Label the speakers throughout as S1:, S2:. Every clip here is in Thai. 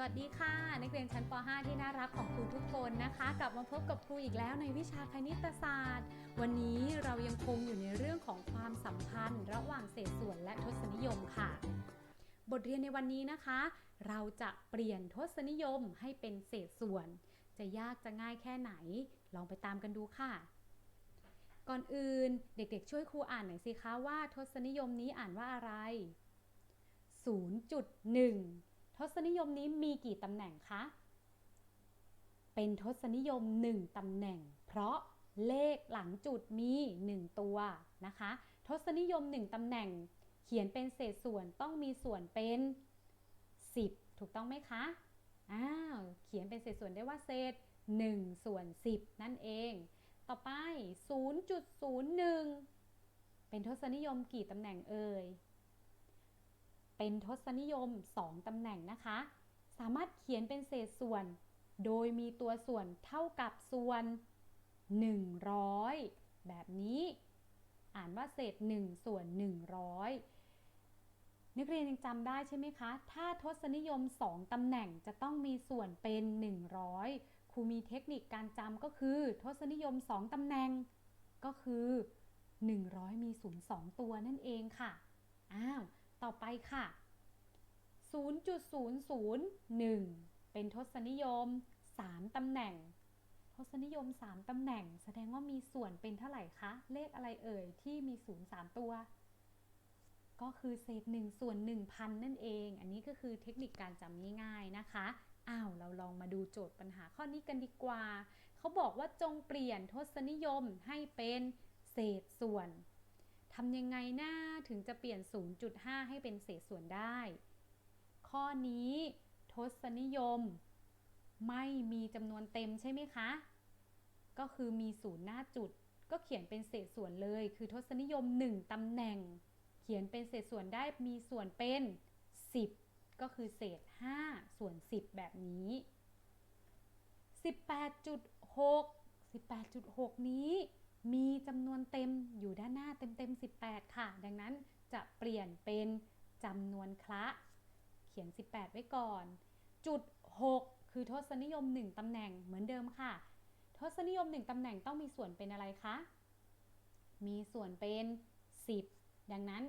S1: สวัสดีค่ะ นักเรียนชั้นป .5 ที่น่ารักของครูทุกคนนะคะ กลับมาพบกับครูอีกแล้วในวิชาคณิตศาสตร์ วันนี้เรายังคงอยู่ในเรื่องของความสัมพันธ์ ระหว่างเศษส่วนและทศนิยมค่ะ บทเรียนในวันนี้นะคะ เราจะเปลี่ยนทศนิยมให้เป็นเศษส่วน จะยากจะง่ายแค่ไหน ลองไปตามกันดูค่ะ ก่อนอื่นเด็กๆ ช่วยครูอ่านหน่อยสิคะว่าทศนิยมนี้อ่านว่าอะไร 0.1 ทศนิยมนี้มีกี่ตำแหน่งคะ เป็นทศนิยม 1ตำแหน่ง เพราะเลขหลังจุดมี 1 ตัวนะคะ ทศนิยม 1ตำแหน่ง เขียนเป็นเศษส่วนต้องมีส่วนเป็น 10 ถูกต้องไหมคะ อ้าว เขียนเป็นเศษส่วนได้ว่าเศษ1ส่วน10 นั่นเอง ต่อไป 0.01 เป็นทศนิยมกี่ตำแหน่งเอ่ย เป็นทศนิยม 2ตำแหน่งนะคะ สามารถเขียนเป็นเศษส่วน โดยมีตัวส่วนเท่ากับส่วน 100 แบบนี้ อ่านว่าเศษ 1 ส่วน 100 นักเรียนยังจำได้ใช่ไหมคะ ถ้าทศนิยม 2ตำแหน่งจะต้องมีส่วนเป็น 100 ครูมีเทคนิคการจำก็คือ ทศนิยม 2ตำแหน่ง ก็คือ 100 มีศูนย์2ตัวนั่นเองค่ะ อ้าว ต่อไปค่ะ 0.001 เป็นทศนิยม 3 ตำแหน่ง ทศนิยม 3 ตำแหน่ง แสดงว่ามีส่วนเป็นเท่าไหร่คะ เลขอะไรเอ่ยที่มีศูนย์3ตัว ก็คือเศษ 1 ส่วน 1,000 นั่นเอง อันนี้ก็คือเทคนิคการจำง่ายๆนะคะ อ้าว เราลองมาดูโจทย์ปัญหาข้อนี้กันดีกว่า เขาบอกว่าจงเปลี่ยนทศนิยมให้เป็นเศษส่วน ทำยังไงหนะถึงจะเปลี่ยน 0.5 ให้เป็นเศษส่วนได้ ข้อนี้ทศนิยม ไม่มีจำนวนเต็มใช่ไหมคะ ก็คือมีศูนย์หน้าจุด ก็เขียนเป็นเศษส่วนเลย คือทศนิยม 1ตำแหน่ง เขียนเป็นเศษส่วนได้มีส่วนเป็น 10 ก็คือเศษ 5 ส่วน 10 แบบนี้ 18.6 18.6 นี้ มีจำนวนเต็มอยู่ด้านหน้าเต็มเต็ม18 ค่ะ ดังนั้นจะเปลี่ยนเป็นจำนวนคละ เขียน 18 ไว้ก่อน จุด 6 คือทศนิยม 1ตำแหน่งเหมือนเดิมค่ะ ทศนิยม 1ตำแหน่งต้องมีส่วนเป็นอะไรคะ มีส่วนเป็น 10 ดังนั้น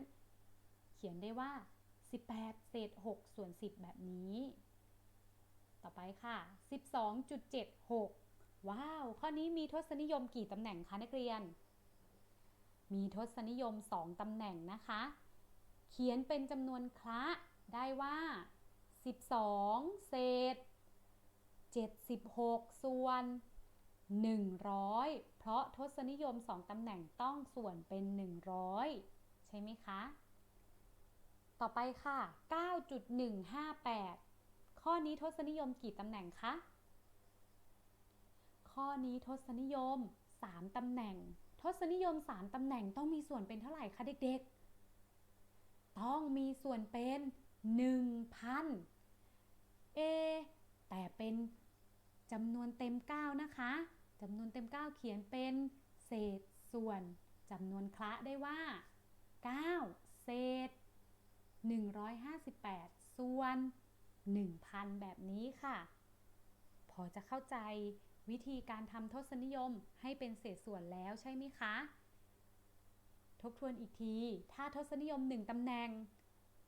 S1: เขียนได้ว่า 18 เศษ 6 ส่วน 10 แบบนี้ ต่อไปค่ะ 12.76 ว้าว ข้อนี้มีทศนิยมกี่ตำแหน่งคะนักเรียน มีทศนิยม 2ตำแหน่งนะคะ เขียนเป็นจำนวนคละได้ว่า 12 เศษ 76 ส่วน 100 เพราะทศนิยม 2ตำแหน่งต้องส่วนเป็น 100 ใช่ไหมคะ ต่อไปค่ะ 9.158 ข้อนี้ทศนิยมกี่ตำแหน่งคะ ข้อนี้ทศนิยม 3ตำแหน่ง ทศนิยม 3ตำแหน่งต้องมีส่วนเป็นเท่าไหร่คะเด็กๆ ต้องมีส่วนเป็น 1,000 เอ แต่เป็นจำนวนเต็ม 9 นะคะจำนวนเต็ม 9 เขียนเป็นเศษส่วนจำนวนคละได้ว่า 9 เศษ 158 ส่วน 1,000 แบบนี้ค่ะ พอจะเข้าใจ วิธีการทำทศนิยมให้เป็นเศษส่วนแล้วใช่ไหมคะ ทบทวนอีกที ถ้าทศนิยม 1ตำแหน่ง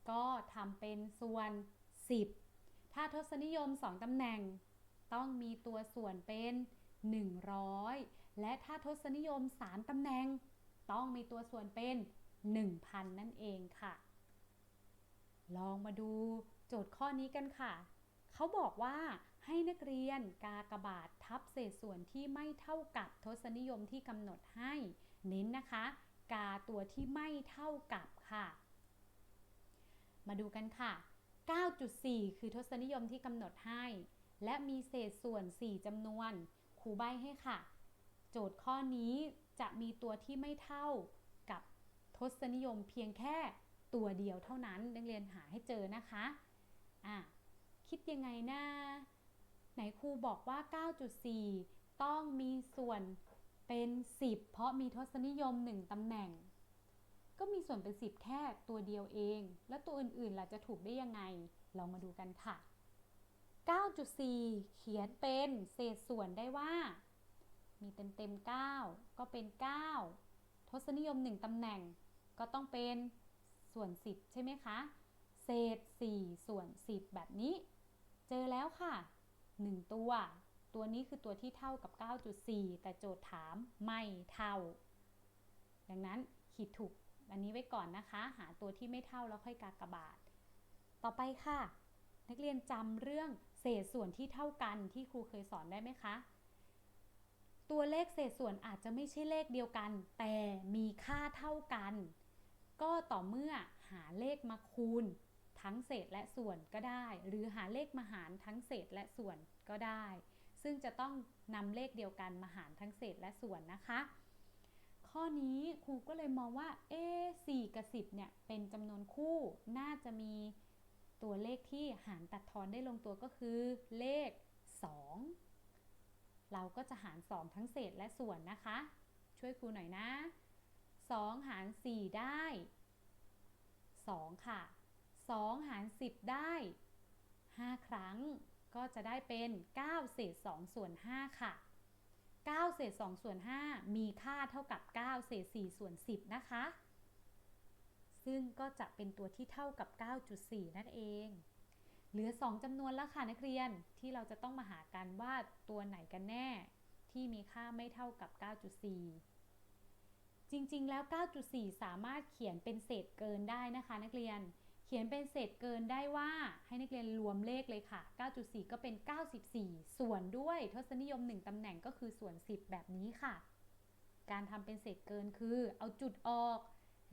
S1: ก็ทำเป็นส่วน 10 ถ้าทศนิยม 2ตำแหน่ง ต้องมีตัวส่วนเป็น 100 และถ้าทศนิยม 3ตำแหน่ง ต้องมีตัวส่วนเป็น 1,000 นั่นเองค่ะ ลองมาดูโจทย์ข้อนี้กันค่ะ เขาบอกว่า ให้นักเรียนกากบาททับเศษส่วนที่ไม่เท่ากับทศนิยมที่กำหนดให้ เน้นนะคะ กาตัวที่ไม่เท่ากับค่ะ มาดูกันค่ะ 9.4 คือทศนิยมที่กำหนดให้ และมีเศษส่วน 4จำนวนครูใบให้ค่ะ โจทย์ข้อนี้จะมีตัวที่ไม่เท่ากับทศนิยมเพียงแค่ตัวเดียวเท่านั้นนักเรียนหาให้เจอนะคะ อะ คิดยังไงนะ นครูบอกว่า 9.4 ต้องมีส่วนเป็น 10 เพราะมีทศนิยม 1ตำแหน่ง ก็มีส่วนเป็น 10 แค่ตัวเดียวเอง แล้วตัวอื่นๆล่ะจะถูกได้ยังไงลองมาดูกันค่ะ 9.4 เขียนเป็นเศษส่วนได้ว่า มีเต็มเต็มๆ 9 ก็เป็น 9 ทศนิยม 1ตำแหน่ง ก็ต้องเป็นส่วน 10 ใช่ไหมคะ เศษ 4 ส่วน 10 แบบนี้ เจอแล้วค่ะ 1 ตัว ตัวนี้คือตัวที่เท่ากับ 9.4 แต่โจทย์ถามไม่เท่า ดังนั้นขีดถูกอันนี้ไว้ก่อนนะคะ หาตัวที่ไม่เท่าแล้วค่อยกากบาท ต่อไปค่ะ นักเรียนจำเรื่องเศษส่วนที่เท่ากันที่ครูเคยสอนได้ไหมคะ ตัวเลขเศษส่วนอาจจะไม่ใช่เลขเดียวกัน แต่มีค่าเท่ากัน ก็ต่อเมื่อหาเลขมาคูณ ทั้งเศษและส่วนก็ได้ หรือหาเลขมาหารทั้งเศษและส่วนก็ได้ ซึ่งจะต้องนำเลขเดียวกันมาหารทั้งเศษและส่วนนะคะ ข้อนี้ครูก็เลยมองว่าเอ๊สี่กับสิบเนี่ยเป็นจำนวนคู่น่าจะมีตัวเลขที่หารตัดทอนได้ลงตัวก็คือเลข 2 เราก็จะหาร 2 ทั้งเศษและส่วนนะคะ ช่วยครูหน่อยนะ 2 หาร 4 ได้ 2 ค่ะ 2 หาร 10 ได้ 5 ครั้ง ก็จะได้เป็น 9 เศษ2ส่วน 5 ค่ะ 9 เศษ2ส่วน 5 มีค่าเท่ากับ 9 เศษ4ส่วน 10 นะคะ ซึ่งก็จะเป็นตัวที่เท่ากับ 9.4 นั่นเอง เหลือ 2จำนวนแล้วค่ะนักเรียนที่เราจะต้องมาหากันว่าตัวไหนกันแน่ ที่มีค่าไม่เท่ากับ 9.4จริง ๆ แล้ว 9.4 สามารถเขียนเป็นเศษเกินได้นะคะ นักเรียน ขียนเป็นเศษเกินได้ว่าให้นักเรียนรวมเลขเลยค่ะ 9.4 ก็เป็น 94 ส่วนด้วยทศนิยม 1ตำแหน่งก็คือส่วน 10 แบบนี้ค่ะ การทำเป็นเศษเกินคือ เอาจุดออก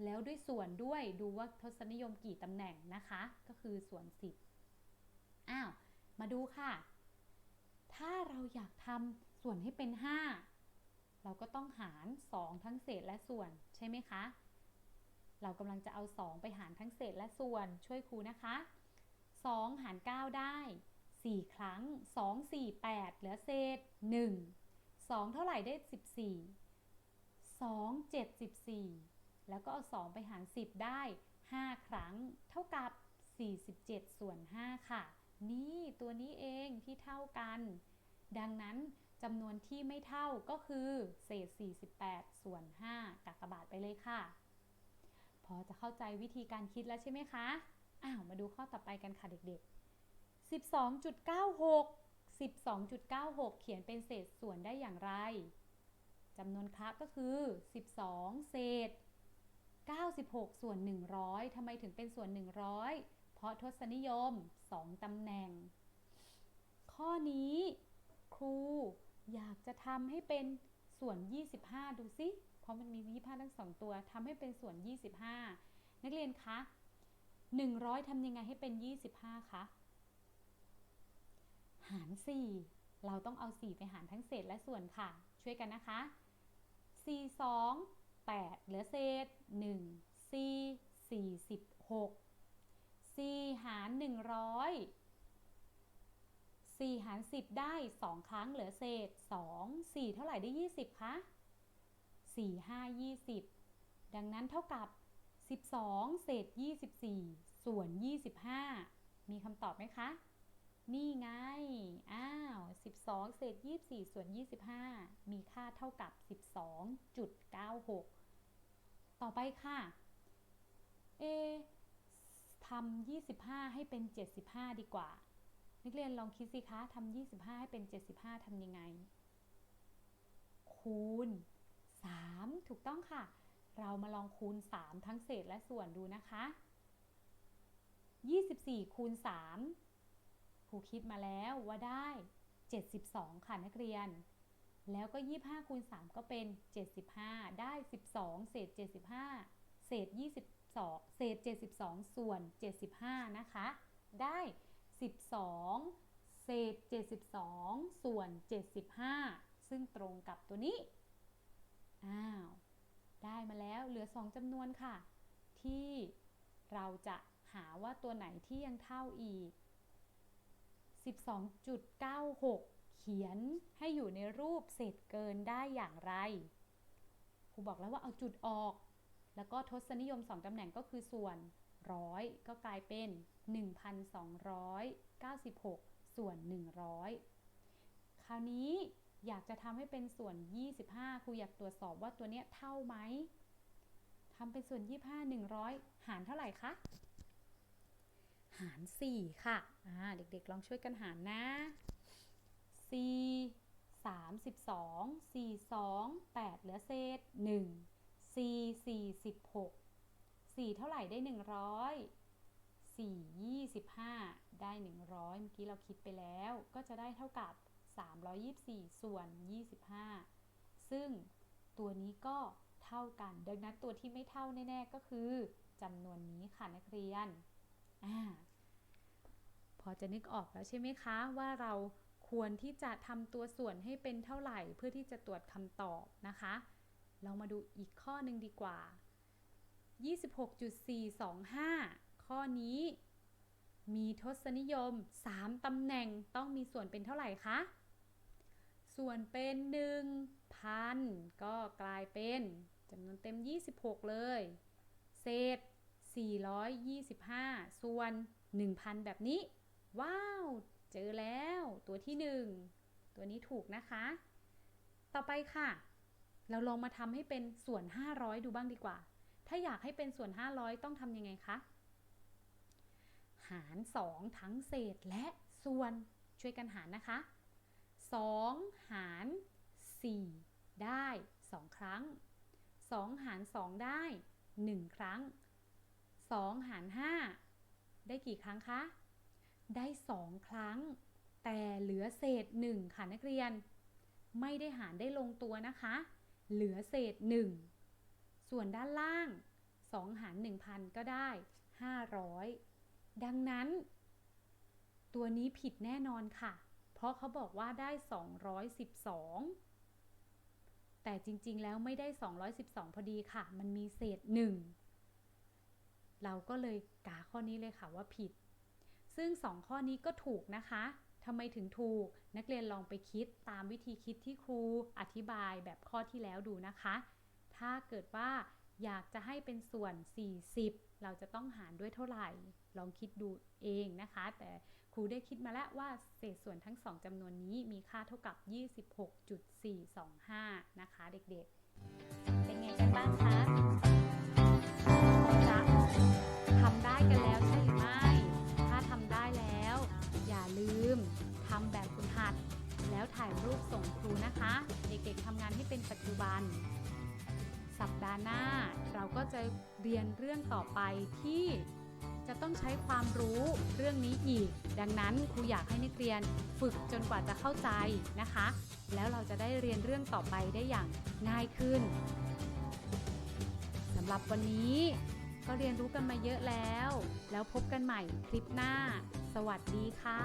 S1: แล้วด้วยส่วนด้วยดูว่าทศนิยมกี่ตำแหน่งนะคะ ก็คือส่วน 10 อ้าว มาดูค่ะ ถ้าเราอยากทำส่วนให้เป็น 5 เราก็ต้องหาร 2 ทั้งเศษและส่วนใช่ไหมคะ เรากำลังจะเอา 2 ไปหารทั้งเศษและส่วนช่วยครูนะคะ 2 หาร 9 ได้ 4 ครั้ง 2 4 8 เหลือเศษ 1 2 เท่าไหร่ได้ 14 2 7 14 แล้วก็เอา 2 ไปหาร 10 ได้ 5 ครั้ง เท่ากับ 47 ส่วน 5 ค่ะ นี่ตัวนี้เองที่เท่ากัน ดังนั้นจำนวนที่ไม่เท่าก็คือ เศษ 48 ส่วน 5กากบาทไปเลยค่ะ อจะเข้าใจวิธีการคิดแล้วใช่ไหมคะ อ้าว มาดูข้อต่อไปกันค่ะเด็กๆ 12.96 12.96 เขียนเป็นเศษส่วนได้อย่างไรจำนวนคละก็คือ 12 เศษ 96 ส่วน 100 ทำไมถึงเป็นส่วน 100 เพราะทศนิยม 2ตำแหน่ง ข้อนี้ครูอยากจะทำให้เป็นส่วน 25 ดูสิ ราะมันมี25ทั้ง 2 ตัวทำให้เป็นส่วน 25 นักเรียนคะ100ทำยังไงให้เป็น 25คะหาร 4 เราต้องเอา 4 ไปหารทั้งเศษและส่วนค่ะ ช่วยกันนะคะ 4 2 8 เหลือเศษ 1 4 46 4 หาร 100 4 หาร 10 ได้ 2 ครั้งเหลือเศษ 2 4 เท่าไหร่ได้ 20 คะ 4 5 20 ดังนั้นเท่ากับ 12 เศษ 24 ส่วน 25 มีคำตอบไหมคะ นี่ไง อ้าว 12 เศษ 24 ส่วน 25 มีค่าเท่ากับ 12.96 ต่อไปค่ะ เอทำ25 ให้เป็น 75 ดีกว่า นักเรียนลองคิดสิคะทำ25 ให้เป็น 75ทำยังไง คูณ 3 ถูกต้องค่ะ เรามาลองคูณ 3 ทั้งเศษและส่วนดูนะคะ 24 คูณ 3 ครูคิดมาแล้วว่าได้ 72 ค่ะนักเรียน แล้วก็ 25 คูณ 3 ก็เป็น 75 ได้ 12 เศษ 75 เศษ 22 เศษ 72 ส่วน 75 นะคะ ได้ 12 เศษ 72 ส่วน 75 ซึ่งตรงกับตัวนี้ อ้าว ได้มาแล้วเหลือ 2จำนวนค่ะ ที่เราจะหาว่าตัวไหนที่ยังเท่าอีก 12.96 เขียนให้อยู่ในรูปเศษเกินได้อย่างไรครูบอกแล้วว่าเอาจุดออก แล้วก็ทศนิยม 2ตำแหน่งก็คือส่วนร้อยก็กลายเป็น 1,296สส่วน 100 คราวนี้ อยากจะทำให้เป็นส่วน 25 ครูอยากตรวจสอบว่าตัวเนี้ยเท่าไหมทำเป็นส่วน 25 100 หารเท่าไหร่คะ หาร 4 ค่ะ อ่า เด็กๆ ลองช่วยกันหารนะ 4 32 4 2 8 เหลือเศษ 1 4 46 4 เท่าไหร่ได้ 100 4 25 ได้ 100 เมื่อกี้เราคิดไปแล้ว ก็จะได้เท่ากับ 324 ส่วน 25 ซึ่งตัวนี้ก็เท่ากัน ดังนั้นตัวที่ไม่เท่าแน่ๆก็คือจำนวนนี้ค่ะนักเรียนอพอจะนึกออกแล้วใช่ไหมคะ ว่าเราควรที่จะทำตัวส่วนให้เป็นเท่าไหร่ เพื่อที่จะตรวจคำตอบนะคะ เรามาดูอีกข้อหนึ่งดีกว่า 26.425 ข้อนี้มีทศนิยม 3ตำแหน่งต้องมีส่วนเป็นเท่าไหร่คะ ส่วนเป็น1,000 ก็กลายเป็นจำนวนเต็ม 26 เลย เศษ 425 ส่วน 1,000 แบบนี้ ว้าว เจอแล้วตัวที่ 1 ตัวนี้ถูกนะคะ ต่อไปค่ะ เราลองมาทำให้เป็นส่วน 500 ดูบ้างดีกว่า ถ้าอยากให้เป็นส่วน 500 ต้องทำยังไงคะ หาร 2 ทั้งเศษและส่วนช่วยกันหารนะคะ 2 หาร 4 ได้ 2 ครั้ง 2 หาร 2 ได้ 1 ครั้ง 2 หาร 5 ได้กี่ครั้งคะ ได้ 2 ครั้ง แต่เหลือเศษ 1 ค่ะนักเรียน ไม่ได้หารได้ลงตัวนะคะ เหลือเศษ 1 ส่วนด้านล่าง 2 หาร 1,000 ก็ได้ 500 ดังนั้น ตัวนี้ผิดแน่นอนค่ะ เพราะเขาบอกว่าได้ 212 แต่จริงๆ แล้วไม่ได้ 212 พอดีค่ะ มันมีเศษ 1 เราก็เลยกาข้อนี้เลยค่ะว่าผิด ซึ่ง 2 ข้อนี้ก็ถูกนะคะทำไมถึงถูก นักเรียนลองไปคิดตามวิธีคิดที่ครูอธิบายแบบข้อที่แล้วดูนะคะ ถ้าเกิดว่าอยากจะให้เป็นส่วน 40 เราจะต้องหารด้วยเท่าไหร่ ลองคิดดูเองนะคะ แต่ รูได้คิดมาแล้วว่าเศษส่วนทั้งสองจำนวนนี้มีค่าเท่ากับ 26.425 นะคะเด็กๆ เป็นไงกันบ้างคะจะทำได้กันแล้วใช่หรือไม่ ถ้าทำได้แล้ว อย่าลืมทำแบบฝึกหัด แล้วถ่ายรูปส่งครูนะคะ เด็กๆทำงานให้เป็นปัจจุบัน สัปดาห์หน้า เราก็จะเรียนเรื่องต่อไปที่ จะต้องใช้ความรู้เรื่องนี้อีก ดังนั้นครูอยากให้นักเรียนฝึกจนกว่าจะเข้าใจนะคะ แล้วเราจะได้เรียนเรื่องต่อไปได้อย่างง่ายขึ้นสำหรับวันนี้ ก็เรียนรู้กันมาเยอะแล้ว แล้วพบกันใหม่คลิปหน้า สวัสดีค่ะ